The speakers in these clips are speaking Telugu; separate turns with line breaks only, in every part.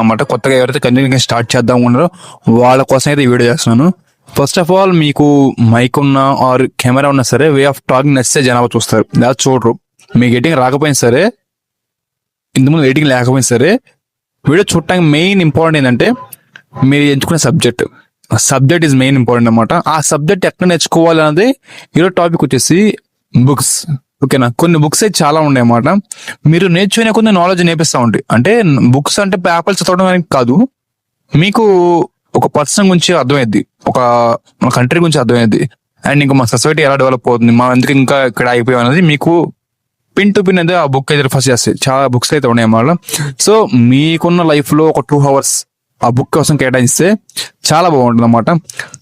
అన్నమాట. కొత్తగా ఎవరైతే కంటిన్యూ స్టార్ట్ చేద్దాం ఉన్నారో వాళ్ళ కోసం అయితే ఈ వీడియో చేస్తున్నాను. ఫస్ట్ ఆఫ్ ఆల్ మీకు మైక్ ఉన్నా ఆర్ కెమెరా ఉన్నా సరే వే ఆఫ్ టాకింగ్ నచ్చితే జనాభా చూస్తారు. లేదా చూడరు. మీకు ఎడిటింగ్ రాకపోయినా సరే ఇంతకుముందు ఎడిటింగ్ లేకపోయినా సరే వీడియో చూడటానికి మెయిన్ ఇంపార్టెంట్ ఏంటంటే మీరు ఎంచుకునే subject subject is main important అనమాట ఆ సబ్జెక్ట్ ఎక్కడ నేర్చుకోవాలి అనేది ఈరోజు టాపిక్ వచ్చేసి బుక్స్ ఓకేనా? కొన్ని బుక్స్ అయితే చాలా ఉన్నాయి అన్నమాట మీరు నేర్చుకునే కొన్ని నాలెడ్జ్ నేర్పిస్తూ ఉంటాయి అంటే బుక్స్ అంటే పేపర్ చదవడం అనేది కాదు. మీకు ఒక పర్సన్ గురించి అర్థమైద్ది. ఒక మన కంట్రీ గురించి అర్థమైద్ది. అండ్ ఇంకా మా సొసైటీ ఎలా డెవలప్ అవుతుంది మా ఎందుకు ఇంకా ఇక్కడ అయిపోయాం అనేది మీకు పిన్ టు పిన్ అయితే ఆ బుక్ అయితే రిఫర్ చేస్తాయి. చాలా బుక్స్ అయితే ఉన్నాయి అన్నమాట సో మీకున్న లైఫ్లో ఒక టూ అవర్స్ ఆ బుక్ కోసం కేటాయిస్తే చాలా బాగుంటుంది అనమాట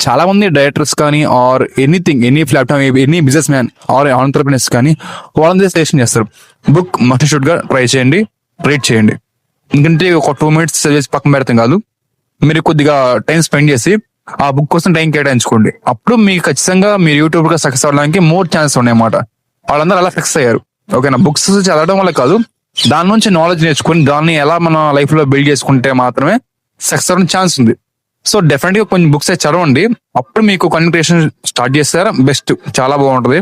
చాలా మంది డైరెక్టర్స్ కానీ or anything any platform any business man or entrepreneurs కానీ వాళ్ళందరూ సజెషన్ చేస్తారు. బుక్ మస్ట్ షుడ్గా ట్రై చేయండి రీడ్ చేయండి. ఎందుకంటే ఒక టూ మినిట్స్ చదివేసి పక్కన పెడతాం కాదు. మీరు కొద్దిగా టైం స్పెండ్ చేసి ఆ బుక్ కోసం టైం కేటాయించుకోండి. అప్పుడు మీకు ఖచ్చితంగా మీరు యూట్యూబ్గా సక్సెస్ అవ్వడానికి మోర్ ఛాన్సెస్ ఉన్నాయి అన్నమాట వాళ్ళందరూ అలా ఫిక్స్ అయ్యారు. ఓకేనా బుక్స్ చదవడం వల్ల కాదు దాని నుంచి నాలెడ్జ్ నేర్చుకుని దాన్ని ఎలా మన లైఫ్లో బిల్డ్ చేసుకుంటే మాత్రమే సక్సెస్ అవ్వడం ఛాన్స్ ఉంది. సో డెఫినెట్గా కొన్ని బుక్స్ అయితే చదవండి. అప్పుడు మీకు కమ్యూనికేషన్ స్టార్ట్ చేస్తారా? బెస్ట్ చాలా బాగుంటది.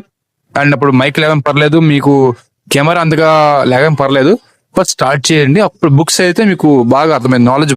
అండ్ అప్పుడు మైక్ లేవడం పర్లేదు మీకు కెమెరా అంతగా లేవడం పర్లేదు. బట్ స్టార్ట్ చేయండి. అప్పుడు బుక్స్ అయితే మీకు బాగా అర్థమైంది. నాలెడ్జ్